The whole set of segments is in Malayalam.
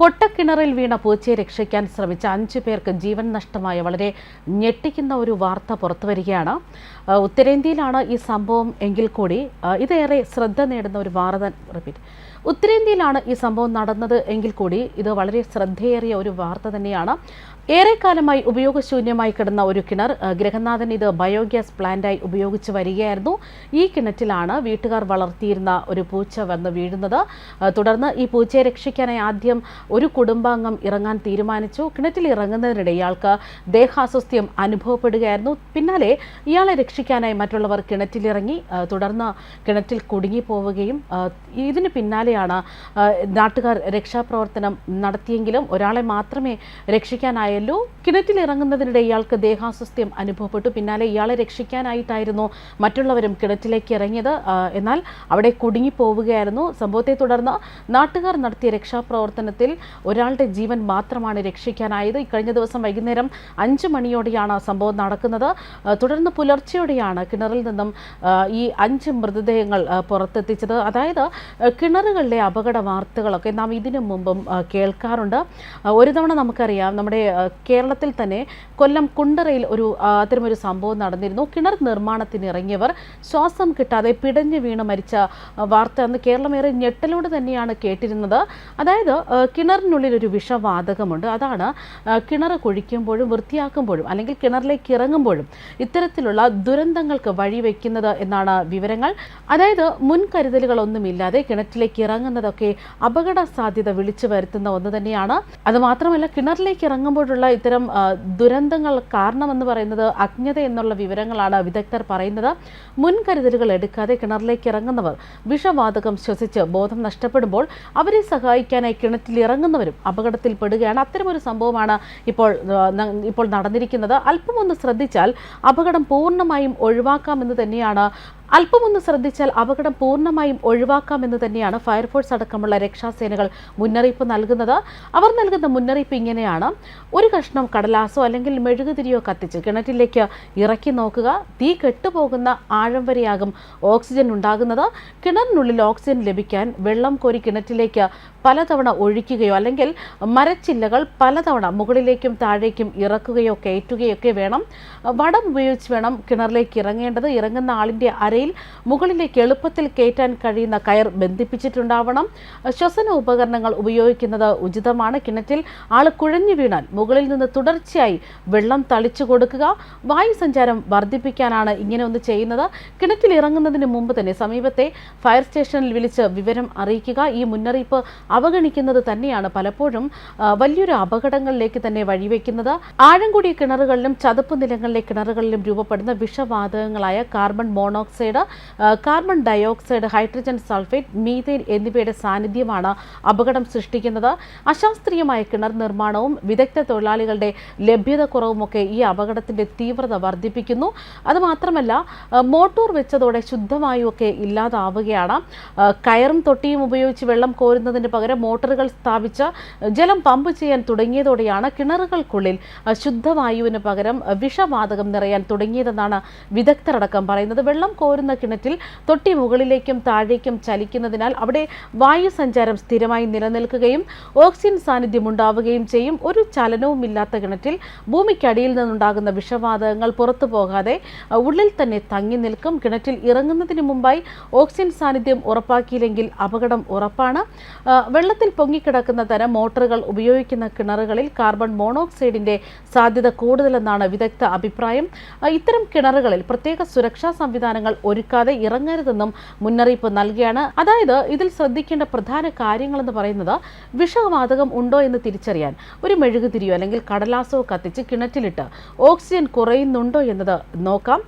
പൊട്ടക്കിണറിൽ വീണ പൂച്ചയെ രക്ഷിക്കാൻ ശ്രമിച്ച അഞ്ചു പേർക്ക് ജീവൻ നഷ്ടമായ വളരെ ഞെട്ടിക്കുന്ന ഒരു വാർത്ത പുറത്തുവരികയാണ്. വരികയാണ് ഉത്തരേന്ത്യയിലാണ് ഈ സംഭവം എങ്കിൽ കൂടി ഇതേറെ ശ്രദ്ധ നേടുന്ന ഒരു വാർത്ത റിപ്പീറ്റ്. ഉത്തരേന്ത്യയിലാണ് ഈ സംഭവം നടന്നത് എങ്കിൽ കൂടി ഇത് വളരെ ശ്രദ്ധയേറിയ ഒരു വാർത്ത തന്നെയാണ്. ഏറെക്കാലമായി ഉപയോഗശൂന്യമായി കിടന്ന ഒരു കിണർ ഗ്രഹനാഥൻ ഇത് ബയോഗ്യാസ് പ്ലാന്റായി ഉപയോഗിച്ച് വരികയായിരുന്നു. ഈ കിണറ്റിലാണ് വീട്ടുകാർ വളർത്തിയിരുന്ന ഒരു പൂച്ച വന്ന് വീഴുന്നത്. തുടർന്ന് ഈ പൂച്ചയെ രക്ഷിക്കാനായി ആദ്യം ഒരു കുടുംബാംഗം ഇറങ്ങാൻ തീരുമാനിച്ചു. കിണറ്റിൽ ഇറങ്ങുന്നതിനിടെ ഇയാൾക്ക് ദേഹാസ്വസ്ഥ്യം അനുഭവപ്പെടുകയായിരുന്നു. പിന്നാലെ ഇയാളെ രക്ഷിക്കാനായി മറ്റുള്ളവർ കിണറ്റിലിറങ്ങി തുടർന്ന് കിണറ്റിൽ കുടുങ്ങിപ്പോവുകയും പോവുകയും ഇതിന് പിന്നാലെയാണ് നാട്ടുകാർ രക്ഷാപ്രവർത്തനം നടത്തിയെങ്കിലും ഒരാളെ മാത്രമേ രക്ഷിക്കാനായുള്ളൂ കിണറ്റിൽ ഇറങ്ങുന്നതിനിടെ ഇയാൾക്ക് ദേഹാസ്വസ്ഥ്യം അനുഭവപ്പെട്ടു. പിന്നാലെ ഇയാളെ രക്ഷിക്കാനായിട്ടായിരുന്നു മറ്റുള്ളവരും കിണറ്റിലേക്ക് ഇറങ്ങിയത്. എന്നാൽ അവിടെ കുടുങ്ങിപ്പോവുകയായിരുന്നു. സംഭവത്തെ തുടർന്ന് നാട്ടുകാർ നടത്തിയ രക്ഷാപ്രവർത്തനത്തിൽ ഒരാളുടെ ജീവൻ മാത്രമാണ് രക്ഷിക്കാനായത്. ഇക്കഴിഞ്ഞ ദിവസം വൈകുന്നേരം അഞ്ച് മണിയോടെയാണ് സംഭവം നടക്കുന്നത്. തുടർന്ന് പുലർച്ചെയോടെയാണ് കിണറിൽ നിന്നും ഈ അഞ്ച് മൃതദേഹങ്ങൾ പുറത്തെത്തിച്ചത്. അതായത് കിണറുകളിലെ അപകട വാർത്തകളൊക്കെ നാം ഇതിനു മുമ്പും കേൾക്കാറുണ്ട്. ഒരു തവണ നമുക്കറിയാം നമ്മുടെ കേരളത്തിൽ തന്നെ കൊല്ലം കുണ്ടറയിൽ ഒരു അത്തരമൊരു സംഭവം നടന്നിരുന്നു. കിണർ നിർമ്മാണത്തിന് ഇറങ്ങിയവർ ശ്വാസം കിട്ടാതെ പിടഞ്ഞു വീണ് മരിച്ച വാർത്ത അന്ന് കേരളമേറെ ഞെട്ടലോട് തന്നെയാണ് കേട്ടിരുന്നത്. അതായത് കിണറിനുള്ളിൽ ഒരു വിഷവാതകമുണ്ട്. അതാണ് കിണർ കുഴിക്കുമ്പോഴും വൃത്തിയാക്കുമ്പോഴും അല്ലെങ്കിൽ കിണറിലേക്ക് ഇറങ്ങുമ്പോഴും ഇത്തരത്തിലുള്ള ദുരന്തങ്ങൾക്ക് വഴിവെക്കുന്നത് എന്നാണ് വിവരങ്ങൾ. അതായത് മുൻകരുതലുകളൊന്നുമില്ലാതെ കിണറ്റിലേക്ക് ഇറങ്ങുന്നതൊക്കെ അപകട സാധ്യത വിളിച്ചു വരുത്തുന്ന ഒന്ന് തന്നെയാണ്. അത് മാത്രമല്ല കിണറിലേക്ക് ഇറങ്ങുമ്പോഴുള്ള ഇത്തരം ദുരന്തങ്ങൾ കാരണമെന്ന് പറയുന്നത് അജ്ഞത എന്നുള്ള വിവരങ്ങളാണ് വിദഗ്ധർ പറയുന്നത്. മുൻകരുതലുകൾ എടുക്കാതെ കിണറിലേക്ക് ഇറങ്ങുന്നവർ വിഷവാതകം ശ്വസിച്ച് ബോധം നഷ്ടപ്പെടുമ്പോൾ അവരെ സഹായിക്കാനായി കിണറ്റിൽ ഇറങ്ങുന്നവരും അപകടത്തിൽപ്പെടുകയാണ്. അത്തരമൊരു സംഭവമാണ് ഇപ്പോൾ ഇപ്പോൾ നടന്നിരിക്കുന്നത്. അല്പമൊന്ന് ശ്രദ്ധിച്ചാൽ അപകടം പൂർണമായും ഒഴിവാക്കാമെന്ന് തന്നെയാണ് അല്പമൊന്ന് ശ്രദ്ധിച്ചാൽ അപകടം പൂർണമായും ഒഴിവാക്കാമെന്ന് തന്നെയാണ് ഫയർഫോഴ്സ് അടക്കമുള്ള രക്ഷാസേനകൾ മുന്നറിയിപ്പ് നൽകുന്നത്. അവർ നൽകുന്ന മുന്നറിയിപ്പ് ഇങ്ങനെയാണ്. ഒരു കഷ്ണം കടലാസോ അല്ലെങ്കിൽ മെഴുകുതിരിയോ കത്തിച്ച് കിണറ്റിലേക്ക് ഇറക്കി നോക്കുക. തീ കെട്ടുപോകുന്ന ആഴം വരെയാകും ഓക്സിജൻ ഉണ്ടാകുന്നത്. കിണറിനുള്ളിൽ ഓക്സിജൻ ലഭിക്കാൻ വെള്ളം കോരി കിണറ്റിലേക്ക് പലതവണ ഒഴിക്കുകയോ അല്ലെങ്കിൽ മരച്ചില്ലകൾ പലതവണ മുകളിലേക്കും താഴേക്കും ഇറക്കുകയോ കയറ്റുകയോ ഒക്കെ വേണം. വടം ഉപയോഗിച്ച് വേണം കിണറിലേക്ക് ഇറങ്ങേണ്ടത്. ഇറങ്ങുന്ന ആളിന്റെ അരയിൽ മുകളിലേക്ക് എളുപ്പത്തിൽ കയറ്റാൻ കഴിയുന്ന കയർ ബന്ധിപ്പിച്ചിട്ടുണ്ടാവണം. ശ്വസന ഉപകരണങ്ങൾ ഉപയോഗിക്കുന്നത് ഉചിതമാണ്. കിണറ്റിൽ ആൾ കുഴഞ്ഞു വീണാൽ മുകളിൽ നിന്ന് തുടർച്ചയായി വെള്ളം തളിച്ചു കൊടുക്കുക. വായു സഞ്ചാരം വർദ്ധിപ്പിക്കാനാണ് ഇങ്ങനെ ഒന്ന് ചെയ്യുന്നത്. കിണറ്റിൽ ഇറങ്ങുന്നതിന് മുമ്പ് തന്നെ സമീപത്തെ ഫയർ സ്റ്റേഷനിൽ വിളിച്ച് വിവരം അറിയിക്കുക. ഈ മുന്നറിയിപ്പ് അവഗണിക്കുന്നത് തന്നെയാണ് പലപ്പോഴും വലിയൊരു അപകടങ്ങളിലേക്ക് തന്നെ വഴിവെക്കുന്നത്. ആഴം കൂടിയ കിണറുകളിലും ചതുപ്പ് നിലങ്ങളിലെ കിണറുകളിലും രൂപപ്പെടുന്ന വിഷവാതകങ്ങളായ കാർബൺ മോണോക്സൈഡ് ആ, carbon dioxide hydrogen sulphate methane എന്നിവയുടെ സാന്നിധ്യമാണ് അപകടം സൃഷ്ടിക്കുന്നത്. അശാസ്ത്രീയമായ കിണർ നിർമ്മാണവും വിദഗ്ധ തൊഴിലാളികളുടെ ലഭ്യത കുറവുമൊക്കെ ഈ അപകടത്തിന്റെ തീവ്രത വർദ്ധിപ്പിക്കുന്നു. അതുമാത്രമല്ല മോട്ടോർ വെച്ചതോടെ ശുദ്ധമായൊക്കെ ഇല്ലാതാവുകയാണ്. കയറും തൊട്ടിയും ഉപയോഗിച്ച് വെള്ളം കോരുന്നതിന് പകരം മോട്ടോറുകൾ സ്ഥാപിച്ച് ജലം പമ്പ് ചെയ്യാൻ തുടങ്ങിയതോടെയാണ് കിണറുകൾക്കുള്ളിൽ ശുദ്ധവായുവിന് പകരം വിഷവാതകം നിറയാൻ തുടങ്ങിയതെന്നാണ് വിദഗ്ധരടക്കം പറയുന്നത്. വെള്ളം കോരുന്ന കിണറ്റിൽ തൊട്ടി മുകളിലേക്കും താഴേക്കും ചലിക്കുന്നതിനാൽ അവിടെ വായു സഞ്ചാരം സ്ഥിരമായി നിലനിൽക്കുകയും ഓക്സിജൻ സാന്നിധ്യം ഉണ്ടാവുകയും ചെയ്യും. ഒരു ചലനവുമില്ലാത്ത കിണറ്റിൽ ഭൂമിക്കടിയിൽ നിന്നുണ്ടാകുന്ന വിഷവാതകങ്ങൾ പുറത്തു പോകാതെ ഉള്ളിൽ തന്നെ തങ്ങി നിൽക്കും. കിണറ്റിൽ ഇറങ്ങുന്നതിന് മുമ്പായി ഓക്സിജൻ സാന്നിധ്യം ഉറപ്പാക്കിയില്ലെങ്കിൽ അപകടം ഉറപ്പാണ്. വെള്ളത്തിൽ പൊങ്ങിക്കിടക്കുന്ന തരം മോട്ടറുകൾ ഉപയോഗിക്കുന്ന കിണറുകളിൽ കാർബൺ മോണോക്സൈഡിന്റെ സാധ്യത കൂടുതലെന്നാണ് വിദഗ്ധ അഭിപ്രായം. ഇത്തരം കിണറുകളിൽ പ്രത്യേക സുരക്ഷാ സംവിധാനങ്ങൾ ഒരുക്കാതെ ഇറങ്ങരുതെന്നും മുന്നറിയിപ്പ് നൽകിയാണ്. അതായത് ഇതിൽ ശ്രദ്ധിക്കേണ്ട പ്രധാന കാര്യങ്ങളെന്ന് പറയുന്നത് വിഷവാതകം ഉണ്ടോ എന്ന് തിരിച്ചറിയാൻ. ഒരു മെഴുകുതിരിയോ അല്ലെങ്കിൽ കടലാസോ കത്തിച്ച് കിണറ്റിലിട്ട് ഓക്സിജൻ കുറയുന്നുണ്ടോ എന്നത് നോക്കാം.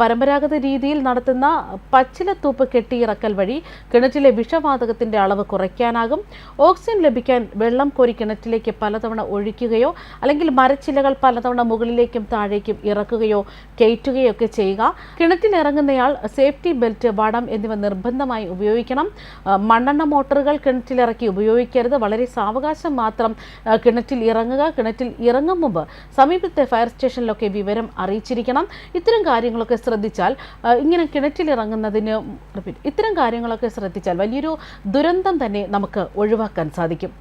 പരമ്പരാഗത രീതിയിൽ നടത്തുന്ന പച്ചിലത്തൂപ്പ് കെട്ടിയിറക്കൽ വഴി കിണറ്റിലെ വിഷവാതകത്തിന്റെ അളവ് കുറയ്ക്കാനാകും. ഓക്സിജൻ ലഭിക്കാൻ വെള്ളം കോരി കിണറ്റിലേക്ക് പലതവണ ഒഴിക്കുകയോ അല്ലെങ്കിൽ മരച്ചിലകൾ പലതവണ മുകളിലേക്കും താഴേക്കും ഇറക്കുകയോ കയറ്റുകയോ ഒക്കെ ചെയ്യുക. കിണറ്റിൽ ഇറങ്ങുന്നയാൾ സേഫ്റ്റി ബെൽറ്റ് വടം എന്നിവ നിർബന്ധമായി ഉപയോഗിക്കണം. മണ്ണെണ്ണ മോട്ടോറുകൾ കിണറ്റിലിറക്കി ഉപയോഗിക്കരുത്. വളരെ സാവകാശം മാത്രം കിണറ്റിൽ ഇറങ്ങുക. കിണറ്റിൽ ഇറങ്ങും മുമ്പ് സമീപത്തെ ഫയർ സ്റ്റേഷനിലൊക്കെ വിവരം അറിയിച്ചിരിക്കണം. ഇത്തരം കാര്യങ്ങളൊക്കെ ശ്രദ്ധിച്ചാൽ ഇങ്ങനെ കിണറ്റിൽ ഇറങ്ങുന്നതിന് ഇത്തരം കാര്യങ്ങളൊക്കെ ശ്രദ്ധിച്ചാൽ വലിയൊരു ദുരന്തം തന്നെ നമുക്ക് ഒഴിവാക്കാൻ സാധിക്കും.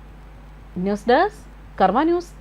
News desk Karma news.